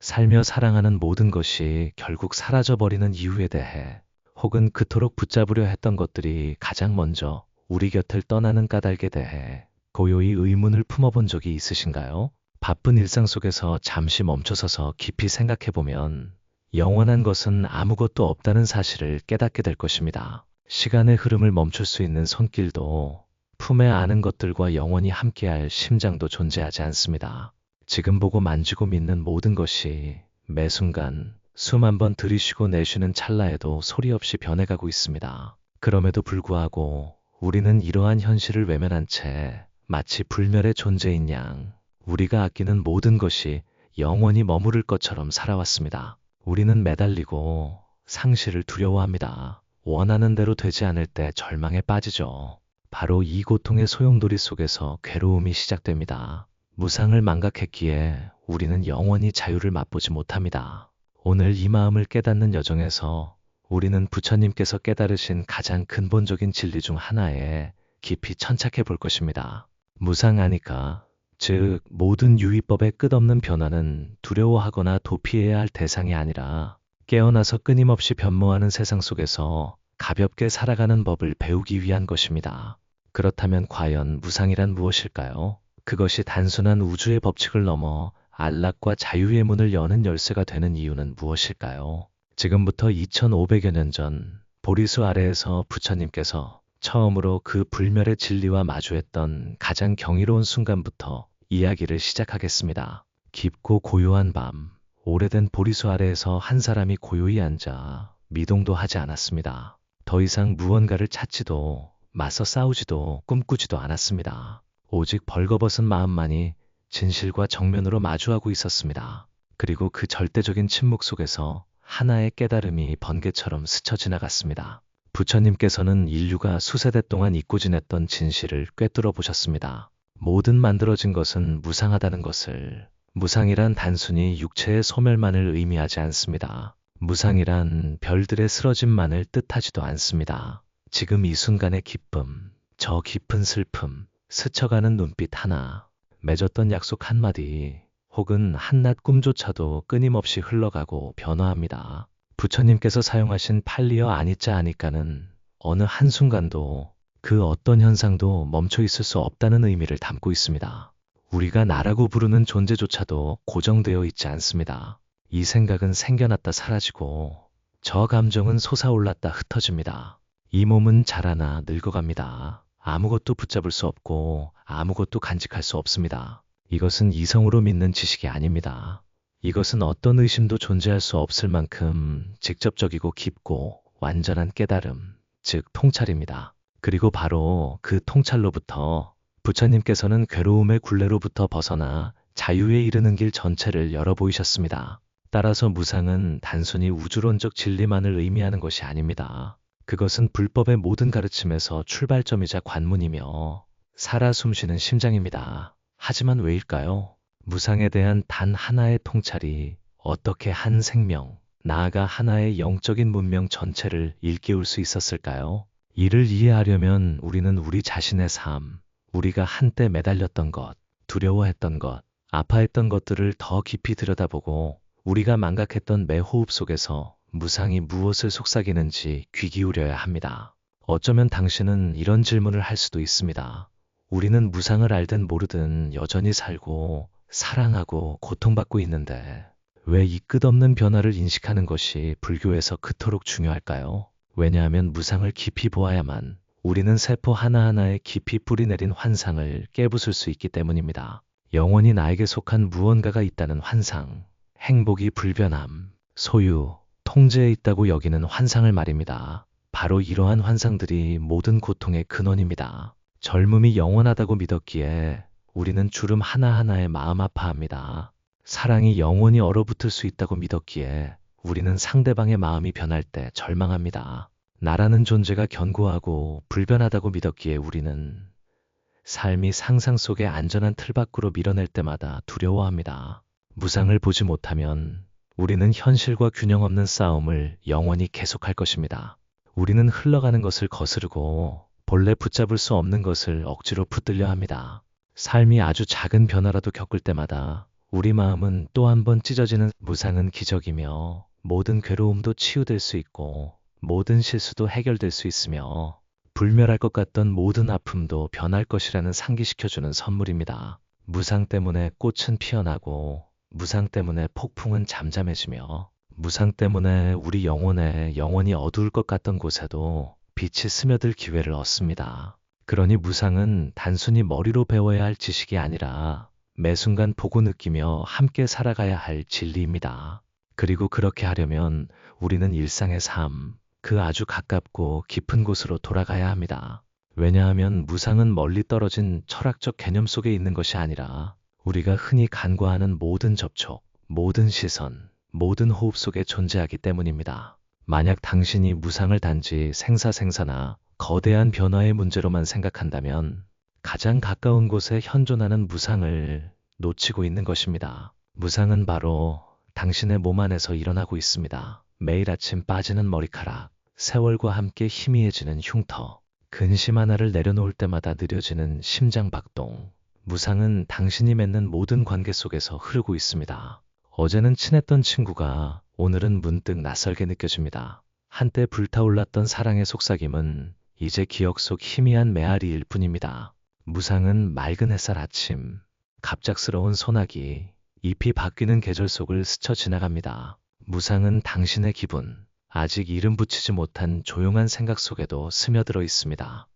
살며 사랑하는 모든 것이 결국 사라져버리는 이유에 대해 혹은 그토록 붙잡으려 했던 것들이 가장 먼저 우리 곁을 떠나는 까닭에 대해 고요히 의문을 품어본 적이 있으신가요? 바쁜 일상 속에서 잠시 멈춰서서 깊이 생각해보면 영원한 것은 아무것도 없다는 사실을 깨닫게 될 것입니다. 시간의 흐름을 멈출 수 있는 손길도 품에 아는 것들과 영원히 함께할 심장도 존재하지 않습니다. 지금 보고 만지고 믿는 모든 것이 매 순간 수만 번 들이쉬고 내쉬는 찰나에도 소리 없이 변해가고 있습니다. 그럼에도 불구하고 우리는 이러한 현실을 외면한 채 마치 불멸의 존재인 양 우리가 아끼는 모든 것이 영원히 머무를 것처럼 살아왔습니다. 우리는 매달리고 상실을 두려워합니다. 원하는 대로 되지 않을 때 절망에 빠지죠. 바로 이 고통의 소용돌이 속에서 괴로움이 시작됩니다. 무상을 망각했기에 우리는 영원히 자유를 맛보지 못합니다. 오늘 이 마음을 깨닫는 여정에서 우리는 부처님께서 깨달으신 가장 근본적인 진리 중 하나에 깊이 천착해 볼 것입니다. 무상하니까, 즉, 모든 유의법의 끝없는 변화는 두려워하거나 도피해야 할 대상이 아니라 깨어나서 끊임없이 변모하는 세상 속에서 가볍게 살아가는 법을 배우기 위한 것입니다. 그렇다면 과연 무상이란 무엇일까요? 그것이 단순한 우주의 법칙을 넘어 안락과 자유의 문을 여는 열쇠가 되는 이유는 무엇일까요? 지금부터 2500여 년 전 보리수 아래에서 부처님께서 처음으로 그 불멸의 진리와 마주했던 가장 경이로운 순간부터 이야기를 시작하겠습니다. 깊고 고요한 밤, 오래된 보리수 아래에서 한 사람이 고요히 앉아 미동도 하지 않았습니다. 더 이상 무언가를 찾지도 맞서 싸우지도 꿈꾸지도 않았습니다. 오직 벌거벗은 마음만이 진실과 정면으로 마주하고 있었습니다. 그리고 그 절대적인 침묵 속에서 하나의 깨달음이 번개처럼 스쳐 지나갔습니다. 부처님께서는 인류가 수세대 동안 잊고 지냈던 진실을 꿰뚫어 보셨습니다. 모든 만들어진 것은 무상하다는 것을. 무상이란 단순히 육체의 소멸만을 의미하지 않습니다. 무상이란 별들의 쓰러짐만을 뜻하지도 않습니다. 지금 이 순간의 기쁨, 저 깊은 슬픔, 스쳐가는 눈빛 하나, 맺었던 약속 한마디, 혹은 한낱 꿈조차도 끊임없이 흘러가고 변화합니다. 부처님께서 사용하신 팔리어 아니자 아니까는 어느 한순간도 그 어떤 현상도 멈춰 있을 수 없다는 의미를 담고 있습니다. 우리가 나라고 부르는 존재조차도 고정되어 있지 않습니다. 이 생각은 생겨났다 사라지고 저 감정은 솟아올랐다 흩어집니다. 이 몸은 자라나 늙어갑니다. 아무것도 붙잡을 수 없고 아무것도 간직할 수 없습니다. 이것은 이성으로 믿는 지식이 아닙니다. 이것은 어떤 의심도 존재할 수 없을 만큼 직접적이고 깊고 완전한 깨달음, 즉 통찰입니다. 그리고 바로 그 통찰로부터 부처님께서는 괴로움의 굴레로부터 벗어나 자유에 이르는 길 전체를 열어 보이셨습니다. 따라서 무상은 단순히 우주론적 진리만을 의미하는 것이 아닙니다. 그것은 불법의 모든 가르침에서 출발점이자 관문이며 살아 숨쉬는 심장입니다. 하지만 왜일까요? 무상에 대한 단 하나의 통찰이 어떻게 한 생명, 나아가 하나의 영적인 문명 전체를 일깨울 수 있었을까요? 이를 이해하려면 우리는 우리 자신의 삶, 우리가 한때 매달렸던 것, 두려워했던 것, 아파했던 것들을 더 깊이 들여다보고 우리가 망각했던 매 호흡 속에서 무상이 무엇을 속삭이는지 귀 기울여야 합니다. 어쩌면 당신은 이런 질문을 할 수도 있습니다. 우리는 무상을 알든 모르든 여전히 살고 사랑하고 고통받고 있는데 왜 이 끝없는 변화를 인식하는 것이 불교에서 그토록 중요할까요? 왜냐하면 무상을 깊이 보아야만 우리는 세포 하나하나에 깊이 뿌리내린 환상을 깨부술 수 있기 때문입니다. 영원히 나에게 속한 무언가가 있다는 환상, 행복이 불변함, 소유, 통제에 있다고 여기는 환상을 말입니다. 바로 이러한 환상들이 모든 고통의 근원입니다. 젊음이 영원하다고 믿었기에 우리는 주름 하나하나에 마음 아파합니다. 사랑이 영원히 얼어붙을 수 있다고 믿었기에 우리는 상대방의 마음이 변할 때 절망합니다. 나라는 존재가 견고하고 불변하다고 믿었기에 우리는 삶이 상상 속의 안전한 틀 밖으로 밀어낼 때마다 두려워합니다. 무상을 보지 못하면 우리는 현실과 균형 없는 싸움을 영원히 계속할 것입니다. 우리는 흘러가는 것을 거스르고 본래 붙잡을 수 없는 것을 억지로 붙들려 합니다. 삶이 아주 작은 변화라도 겪을 때마다 우리 마음은 또 한 번 찢어지는 무상은 기적이며 모든 괴로움도 치유될 수 있고 모든 실수도 해결될 수 있으며 불멸할 것 같던 모든 아픔도 변할 것이라는 상기시켜주는 선물입니다. 무상 때문에 꽃은 피어나고 무상 때문에 폭풍은 잠잠해지며 무상 때문에 우리 영혼에 영원히 어두울 것 같던 곳에도 빛이 스며들 기회를 얻습니다. 그러니 무상은 단순히 머리로 배워야 할 지식이 아니라 매 순간 보고 느끼며 함께 살아가야 할 진리입니다. 그리고 그렇게 하려면 우리는 일상의 삶, 그 아주 가깝고 깊은 곳으로 돌아가야 합니다. 왜냐하면 무상은 멀리 떨어진 철학적 개념 속에 있는 것이 아니라 우리가 흔히 간과하는 모든 접촉, 모든 시선, 모든 호흡 속에 존재하기 때문입니다. 만약 당신이 무상을 단지 생사생사나 거대한 변화의 문제로만 생각한다면 가장 가까운 곳에 현존하는 무상을 놓치고 있는 것입니다. 무상은 바로 당신의 몸 안에서 일어나고 있습니다. 매일 아침 빠지는 머리카락, 세월과 함께 희미해지는 흉터, 근심 하나를 내려놓을 때마다 느려지는 심장 박동. 무상은 당신이 맺는 모든 관계 속에서 흐르고 있습니다. 어제는 친했던 친구가 오늘은 문득 낯설게 느껴집니다. 한때 불타올랐던 사랑의 속삭임은 이제 기억 속 희미한 메아리일 뿐입니다. 무상은 맑은 햇살 아침, 갑작스러운 소나기, 잎이 바뀌는 계절 속을 스쳐 지나갑니다. 무상은 당신의 기분, 아직 이름 붙이지 못한 조용한 생각 속에도 스며들어 있습니다.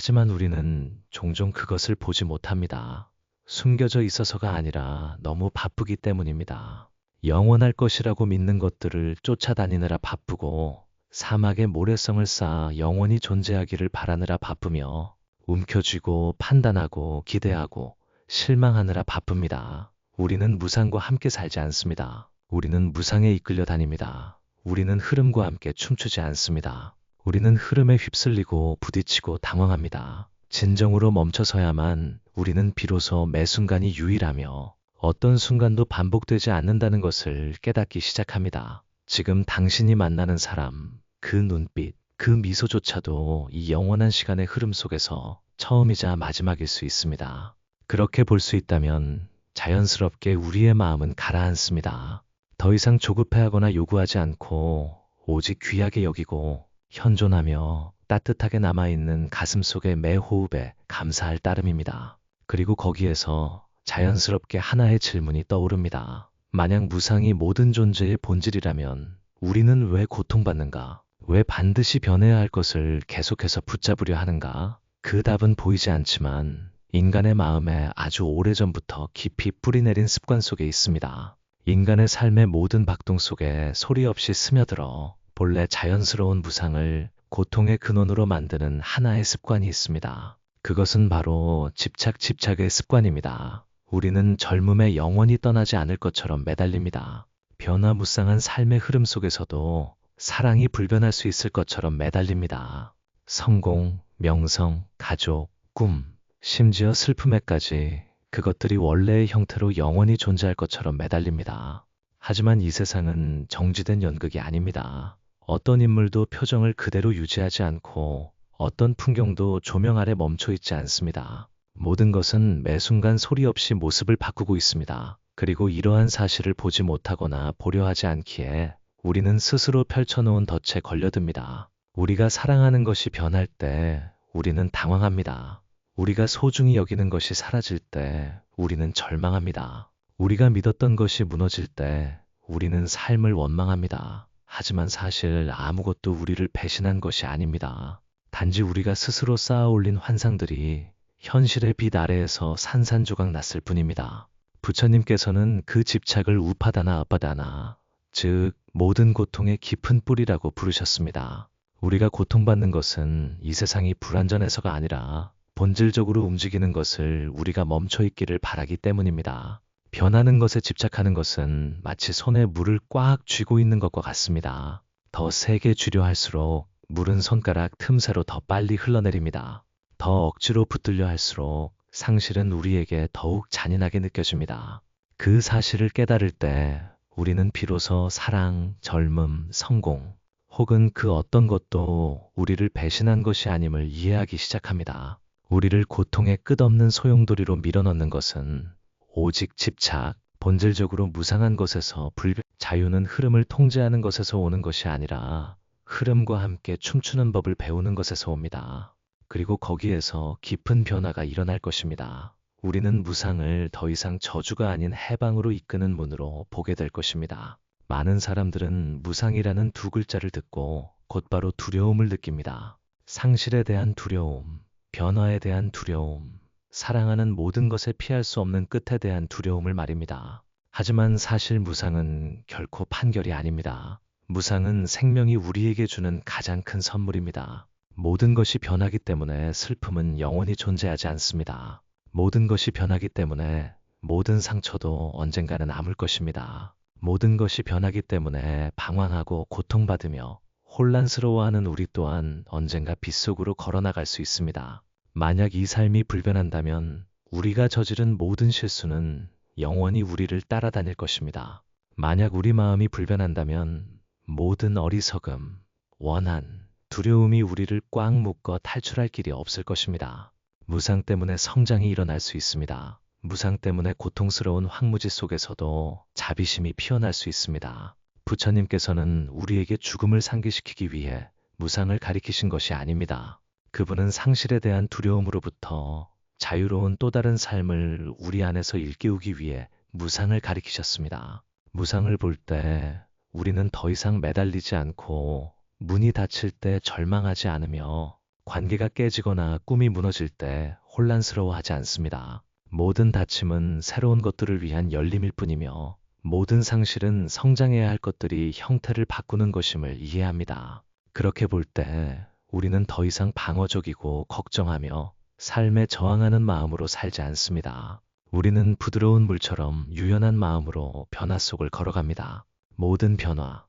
하지만 우리는 종종 그것을 보지 못합니다. 숨겨져 있어서가 아니라 너무 바쁘기 때문입니다. 영원할 것이라고 믿는 것들을 쫓아다니느라 바쁘고 사막에 모래성을 쌓아 영원히 존재하기를 바라느라 바쁘며 움켜쥐고 판단하고 기대하고 실망하느라 바쁩니다. 우리는 무상과 함께 살지 않습니다. 우리는 무상에 이끌려 다닙니다. 우리는 흐름과 함께 춤추지 않습니다. 우리는 흐름에 휩쓸리고 부딪히고 당황합니다. 진정으로 멈춰서야만 우리는 비로소 매 순간이 유일하며 어떤 순간도 반복되지 않는다는 것을 깨닫기 시작합니다. 지금 당신이 만나는 사람, 그 눈빛, 그 미소조차도 이 영원한 시간의 흐름 속에서 처음이자 마지막일 수 있습니다. 그렇게 볼 수 있다면 자연스럽게 우리의 마음은 가라앉습니다. 더 이상 조급해하거나 요구하지 않고 오직 귀하게 여기고 현존하며 따뜻하게 남아있는 가슴 속의 매 호흡에 감사할 따름입니다. 그리고 거기에서 자연스럽게 하나의 질문이 떠오릅니다. 만약 무상이 모든 존재의 본질이라면 우리는 왜 고통받는가? 왜 반드시 변해야 할 것을 계속해서 붙잡으려 하는가? 그 답은 보이지 않지만 인간의 마음에 아주 오래전부터 깊이 뿌리내린 습관 속에 있습니다. 인간의 삶의 모든 박동 속에 소리 없이 스며들어 본래 자연스러운 무상을 고통의 근원으로 만드는 하나의 습관이 있습니다. 그것은 바로 집착 집착의 습관입니다. 우리는 젊음에 영원히 떠나지 않을 것처럼 매달립니다. 변화무쌍한 삶의 흐름 속에서도 사랑이 불변할 수 있을 것처럼 매달립니다. 성공, 명성, 가족, 꿈, 심지어 슬픔에까지 그것들이 원래의 형태로 영원히 존재할 것처럼 매달립니다. 하지만 이 세상은 정지된 연극이 아닙니다. 어떤 인물도 표정을 그대로 유지하지 않고 어떤 풍경도 조명 아래 멈춰 있지 않습니다. 모든 것은 매 순간 소리 없이 모습을 바꾸고 있습니다. 그리고 이러한 사실을 보지 못하거나 보려 하지 않기에 우리는 스스로 펼쳐놓은 덫에 걸려듭니다. 우리가 사랑하는 것이 변할 때 우리는 당황합니다. 우리가 소중히 여기는 것이 사라질 때 우리는 절망합니다. 우리가 믿었던 것이 무너질 때 우리는 삶을 원망합니다. 하지만 사실 아무것도 우리를 배신한 것이 아닙니다. 단지 우리가 스스로 쌓아 올린 환상들이 현실의 빛 아래에서 산산조각 났을 뿐입니다. 부처님께서는 그 집착을 우파다나 아빠다나, 즉, 모든 고통의 깊은 뿌리라고 부르셨습니다. 우리가 고통받는 것은 이 세상이 불완전해서가 아니라 본질적으로 움직이는 것을 우리가 멈춰 있기를 바라기 때문입니다. 변하는 것에 집착하는 것은 마치 손에 물을 꽉 쥐고 있는 것과 같습니다. 더 세게 쥐려 할수록 물은 손가락 틈새로 더 빨리 흘러내립니다. 더 억지로 붙들려 할수록 상실은 우리에게 더욱 잔인하게 느껴집니다. 그 사실을 깨달을 때 우리는 비로소 사랑, 젊음, 성공, 혹은 그 어떤 것도 우리를 배신한 것이 아님을 이해하기 시작합니다. 우리를 고통의 끝없는 소용돌이로 밀어넣는 것은 오직 집착, 본질적으로 무상한 것에서 불변, 자유는 흐름을 통제하는 것에서 오는 것이 아니라 흐름과 함께 춤추는 법을 배우는 것에서 옵니다. 그리고 거기에서 깊은 변화가 일어날 것입니다. 우리는 무상을 더 이상 저주가 아닌 해방으로 이끄는 문으로 보게 될 것입니다. 많은 사람들은 무상이라는 두 글자를 듣고 곧바로 두려움을 느낍니다. 상실에 대한 두려움, 변화에 대한 두려움, 사랑하는 모든 것에 피할 수 없는 끝에 대한 두려움을 말입니다. 하지만 사실 무상은 결코 판결이 아닙니다. 무상은 생명이 우리에게 주는 가장 큰 선물입니다. 모든 것이 변하기 때문에 슬픔은 영원히 존재하지 않습니다. 모든 것이 변하기 때문에 모든 상처도 언젠가는 아물 것입니다. 모든 것이 변하기 때문에 방황하고 고통받으며 혼란스러워하는 우리 또한 언젠가 빗속으로 걸어나갈 수 있습니다. 만약 이 삶이 불변한다면 우리가 저지른 모든 실수는 영원히 우리를 따라다닐 것입니다. 만약 우리 마음이 불변한다면 모든 어리석음, 원한, 두려움이 우리를 꽉 묶어 탈출할 길이 없을 것입니다. 무상 때문에 성장이 일어날 수 있습니다. 무상 때문에 고통스러운 황무지 속에서도 자비심이 피어날 수 있습니다. 부처님께서는 우리에게 죽음을 상기시키기 위해 무상을 가리키신 것이 아닙니다. 그분은 상실에 대한 두려움으로부터 자유로운 또 다른 삶을 우리 안에서 일깨우기 위해 무상을 가리키셨습니다. 무상을 볼 때 우리는 더 이상 매달리지 않고 문이 닫힐 때 절망하지 않으며 관계가 깨지거나 꿈이 무너질 때 혼란스러워하지 않습니다. 모든 다침은 새로운 것들을 위한 열림일 뿐이며 모든 상실은 성장해야 할 것들이 형태를 바꾸는 것임을 이해합니다. 그렇게 볼 때 우리는 더 이상 방어적이고 걱정하며 삶에 저항하는 마음으로 살지 않습니다. 우리는 부드러운 물처럼 유연한 마음으로 변화 속을 걸어갑니다. 모든 변화,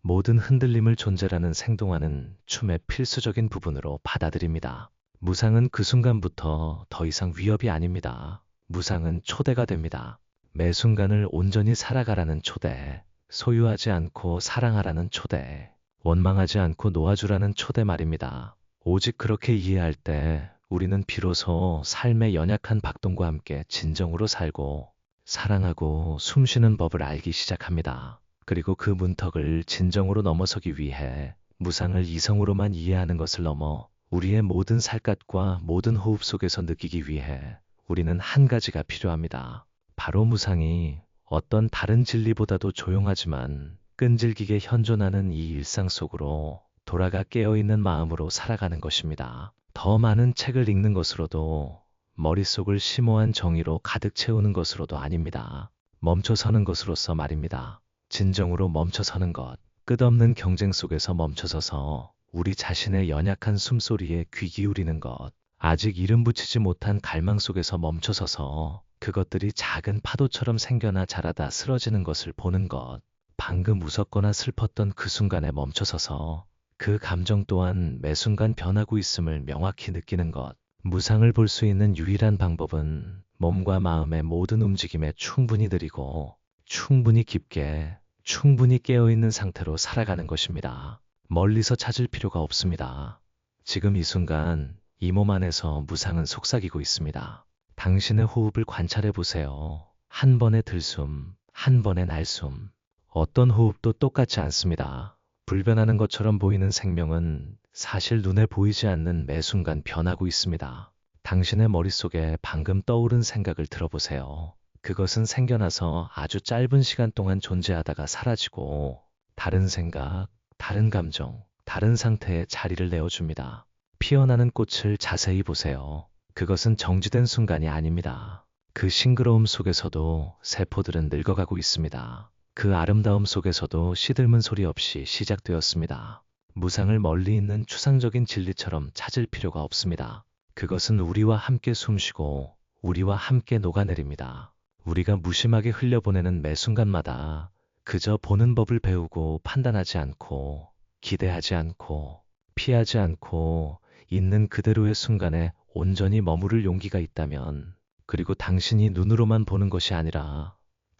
모든 흔들림을 존재라는 생동하는 춤의 필수적인 부분으로 받아들입니다. 무상은 그 순간부터 더 이상 위협이 아닙니다. 무상은 초대가 됩니다. 매 순간을 온전히 살아가라는 초대, 소유하지 않고 사랑하라는 초대, 원망하지 않고 놓아주라는 초대 말입니다. 오직 그렇게 이해할 때 우리는 비로소 삶의 연약한 박동과 함께 진정으로 살고 사랑하고 숨쉬는 법을 알기 시작합니다. 그리고 그 문턱을 진정으로 넘어서기 위해 무상을 이성으로만 이해하는 것을 넘어 우리의 모든 살갗과 모든 호흡 속에서 느끼기 위해 우리는 한 가지가 필요합니다. 바로 무상이 어떤 다른 진리보다도 조용하지만 끈질기게 현존하는 이 일상 속으로 돌아가 깨어있는 마음으로 살아가는 것입니다. 더 많은 책을 읽는 것으로도 머릿속을 심오한 정의로 가득 채우는 것으로도 아닙니다. 멈춰서는 것으로서 말입니다. 진정으로 멈춰서는 것, 끝없는 경쟁 속에서 멈춰서서 우리 자신의 연약한 숨소리에 귀 기울이는 것, 아직 이름 붙이지 못한 갈망 속에서 멈춰서서 그것들이 작은 파도처럼 생겨나 자라다 쓰러지는 것을 보는 것, 방금 웃었거나 슬펐던 그 순간에 멈춰서서 그 감정 또한 매 순간 변하고 있음을 명확히 느끼는 것, 무상을 볼 수 있는 유일한 방법은 몸과 마음의 모든 움직임에 충분히 들이고 충분히 깊게, 충분히 깨어있는 상태로 살아가는 것입니다. 멀리서 찾을 필요가 없습니다. 지금 이 순간 이 몸 안에서 무상은 속삭이고 있습니다. 당신의 호흡을 관찰해 보세요. 한 번의 들숨, 한 번의 날숨. 어떤 호흡도 똑같지 않습니다. 불변하는 것처럼 보이는 생명은 사실 눈에 보이지 않는 매 순간 변하고 있습니다. 당신의 머릿속에 방금 떠오른 생각을 들어보세요. 그것은 생겨나서 아주 짧은 시간 동안 존재하다가 사라지고 다른 생각, 다른 감정, 다른 상태에 자리를 내어줍니다. 피어나는 꽃을 자세히 보세요. 그것은 정지된 순간이 아닙니다. 그 싱그러움 속에서도 세포들은 늙어가고 있습니다. 그 아름다움 속에서도 시들문 소리 없이 시작되었습니다. 무상을 멀리 있는 추상적인 진리처럼 찾을 필요가 없습니다. 그것은 우리와 함께 숨쉬고 우리와 함께 녹아내립니다. 우리가 무심하게 흘려보내는 매 순간마다 그저 보는 법을 배우고 판단하지 않고 기대하지 않고 피하지 않고 있는 그대로의 순간에 온전히 머무를 용기가 있다면, 그리고 당신이 눈으로만 보는 것이 아니라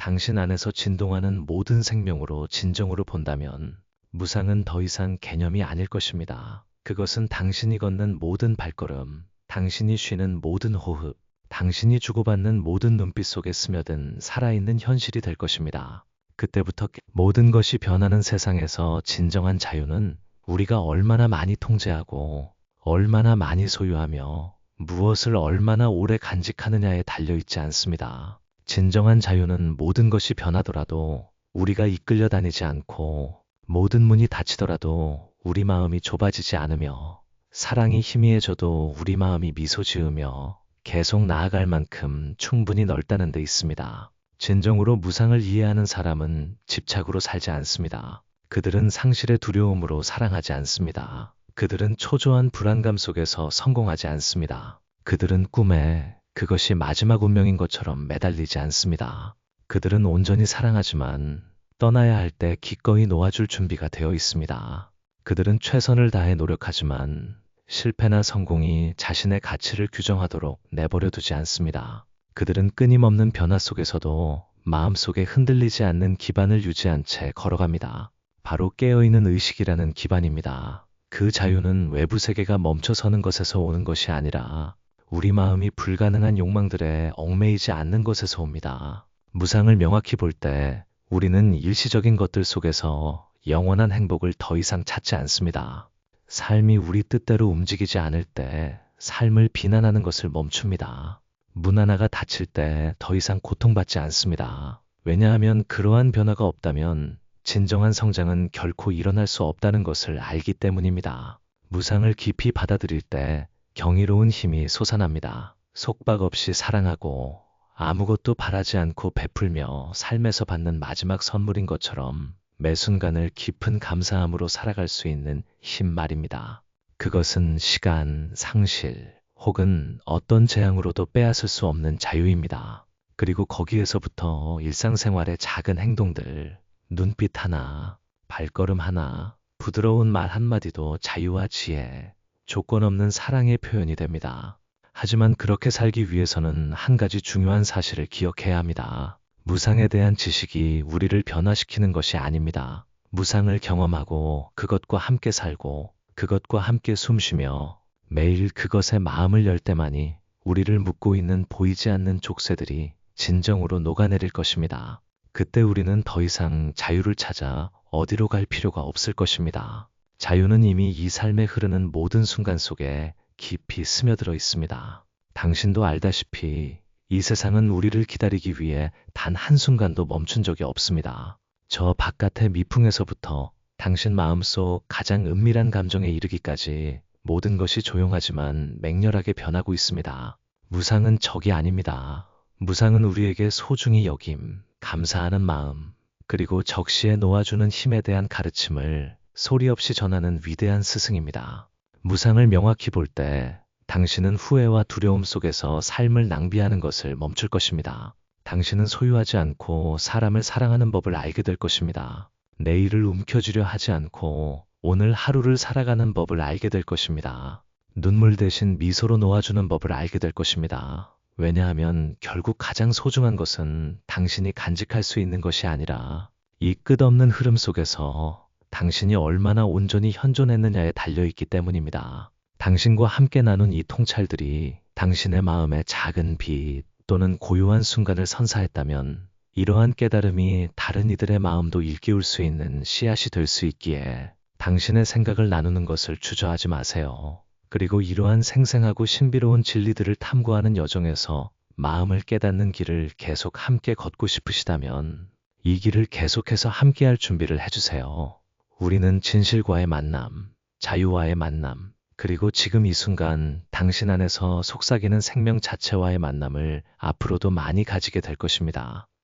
당신 안에서 진동하는 모든 생명으로 진정으로 본다면 무상은 더 이상 개념이 아닐 것입니다. 그것은 당신이 걷는 모든 발걸음, 당신이 쉬는 모든 호흡, 당신이 주고받는 모든 눈빛 속에 스며든 살아있는 현실이 될 것입니다. 그때부터 모든 것이 변하는 세상에서 진정한 자유는 우리가 얼마나 많이 통제하고 얼마나 많이 소유하며 무엇을 얼마나 오래 간직하느냐에 달려있지 않습니다. 진정한 자유는 모든 것이 변하더라도 우리가 이끌려 다니지 않고 모든 문이 닫히더라도 우리 마음이 좁아지지 않으며 사랑이 희미해져도 우리 마음이 미소 지으며 계속 나아갈 만큼 충분히 넓다는 데 있습니다. 진정으로 무상을 이해하는 사람은 집착으로 살지 않습니다. 그들은 상실의 두려움으로 사랑하지 않습니다. 그들은 초조한 불안감 속에서 성공하지 않습니다. 그들은 꿈에 그것이 마지막 운명인 것처럼 매달리지 않습니다. 그들은 온전히 사랑하지만 떠나야 할 때 기꺼이 놓아줄 준비가 되어 있습니다. 그들은 최선을 다해 노력하지만 실패나 성공이 자신의 가치를 규정하도록 내버려 두지 않습니다. 그들은 끊임없는 변화 속에서도 마음속에 흔들리지 않는 기반을 유지한 채 걸어갑니다. 바로 깨어있는 의식이라는 기반입니다. 그 자유는 외부 세계가 멈춰서는 것에서 오는 것이 아니라 우리 마음이 불가능한 욕망들에 얽매이지 않는 것에서 옵니다. 무상을 명확히 볼 때 우리는 일시적인 것들 속에서 영원한 행복을 더 이상 찾지 않습니다. 삶이 우리 뜻대로 움직이지 않을 때 삶을 비난하는 것을 멈춥니다. 문 하나가 닫힐 때 더 이상 고통받지 않습니다. 왜냐하면 그러한 변화가 없다면 진정한 성장은 결코 일어날 수 없다는 것을 알기 때문입니다. 무상을 깊이 받아들일 때 경이로운 힘이 솟아납니다. 속박 없이 사랑하고 아무것도 바라지 않고 베풀며 삶에서 받는 마지막 선물인 것처럼 매 순간을 깊은 감사함으로 살아갈 수 있는 힘 말입니다. 그것은 시간, 상실, 혹은 어떤 재앙으로도 빼앗을 수 없는 자유입니다. 그리고 거기에서부터 일상생활의 작은 행동들, 눈빛 하나, 발걸음 하나, 부드러운 말 한마디도 자유와 지혜, 조건 없는 사랑의 표현이 됩니다. 하지만 그렇게 살기 위해서는 한 가지 중요한 사실을 기억해야 합니다. 무상에 대한 지식이 우리를 변화시키는 것이 아닙니다. 무상을 경험하고 그것과 함께 살고 그것과 함께 숨쉬며 매일 그것에 마음을 열 때만이 우리를 묶고 있는 보이지 않는 족쇄들이 진정으로 녹아내릴 것입니다. 그때 우리는 더 이상 자유를 찾아 어디로 갈 필요가 없을 것입니다. 자유는 이미 이 삶에 흐르는 모든 순간 속에 깊이 스며들어 있습니다. 당신도 알다시피 이 세상은 우리를 기다리기 위해 단 한순간도 멈춘 적이 없습니다. 저 바깥의 미풍에서부터 당신 마음속 가장 은밀한 감정에 이르기까지 모든 것이 조용하지만 맹렬하게 변하고 있습니다. 무상은 적이 아닙니다. 무상은 우리에게 소중히 여김, 감사하는 마음, 그리고 적시에 놓아주는 힘에 대한 가르침을 소리 없이 전하는 위대한 스승입니다. 무상을 명확히 볼 때 당신은 후회와 두려움 속에서 삶을 낭비하는 것을 멈출 것입니다. 당신은 소유하지 않고 사람을 사랑하는 법을 알게 될 것입니다. 내일을 움켜쥐려 하지 않고 오늘 하루를 살아가는 법을 알게 될 것입니다. 눈물 대신 미소로 놓아주는 법을 알게 될 것입니다. 왜냐하면 결국 가장 소중한 것은 당신이 간직할 수 있는 것이 아니라 이 끝없는 흐름 속에서 당신이 얼마나 온전히 현존했느냐에 달려있기 때문입니다. 당신과 함께 나눈 이 통찰들이 당신의 마음에 작은 빛 또는 고요한 순간을 선사했다면 이러한 깨달음이 다른 이들의 마음도 일깨울 수 있는 씨앗이 될 수 있기에 당신의 생각을 나누는 것을 주저하지 마세요. 그리고 이러한 생생하고 신비로운 진리들을 탐구하는 여정에서 마음을 깨닫는 길을 계속 함께 걷고 싶으시다면 이 길을 계속해서 함께할 준비를 해주세요. 우리는 진실과의 만남, 자유와의 만남, 그리고 지금 이 순간 당신 안에서 속삭이는 생명 자체와의 만남을 앞으로도 많이 가지게 될 것입니다.